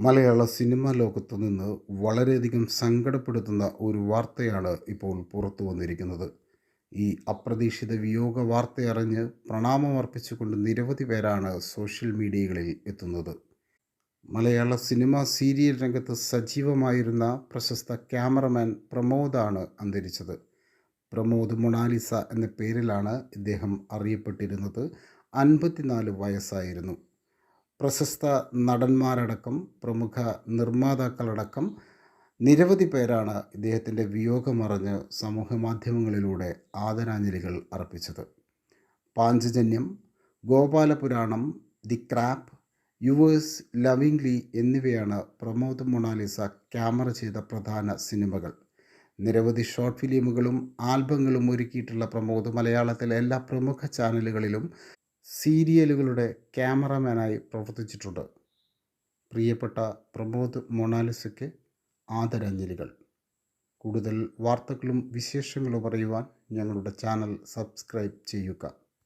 മലയാള cinema ലോകത്തു നിന്ന് വളരെയധികം സങ്കടപ്പെടുത്തുന്ന ഒരു വാർത്തയാണ് ഇപ്പോൾ പുറത്തു വന്നിരിക്കുന്നത്. ഈ അപ്രതീക്ഷിത വിയോഗ വാർത്തയറിഞ്ഞ് പ്രണാമമർപ്പിച്ചുകൊണ്ട് നിരവധി പേരാണ് സോഷ്യൽ മീഡിയകളിൽ എത്തുന്നത്. മലയാള സിനിമ സീരിയൽ രംഗത്ത് സജീവമായിരുന്ന പ്രശസ്ത ക്യാമറമാൻ പ്രമോദാണ് അന്തരിച്ചത്. പ്രമോദ് മൊണാലിസ എന്ന പേരിലാണ് ഇദ്ദേഹം അറിയപ്പെട്ടിരുന്നത്. അൻപത്തിനാല് വയസ്സായിരുന്നു. പ്രശസ്ത നടന്മാരടക്കം പ്രമുഖ നിർമ്മാതാക്കളടക്കം നിരവധി പേരാണ് ഇദ്ദേഹത്തിന്റെ വിയോഗമറിഞ്ഞ് സമൂഹ മാധ്യമങ്ങളിലൂടെ ആദരാഞ്ജലികൾ അർപ്പിച്ചത്. Panchajanyam Gopalapuranam the crap yours lovingly എന്നിവയാണ് പ്രമോദ് മൊണാലിസ ക്യാമറ ചെയ്ത പ്രധാന സിനിമകൾ. നിരവധി ഷോർട്ട് ഫിലിമുകളും ആൽബങ്ങളും ഒരുക്കിയിട്ടുള്ള പ്രമോദ് മലയാളത്തിലെ എല്ലാ പ്രമുഖ ചാനലുകളിലും സീരിയലുകളുടെ ക്യാമറമാനായി പ്രവർത്തിച്ചിട്ടുണ്ട്. പ്രിയപ്പെട്ട പ്രമോദ് മൊണാലിസയ്ക്ക് ആദരാഞ്ജലികൾ. കൂടുതൽ വാർത്തകളും വിശേഷങ്ങളും അറിയുവാൻ ഞങ്ങളുടെ ചാനൽ സബ്സ്ക്രൈബ് ചെയ്യുക.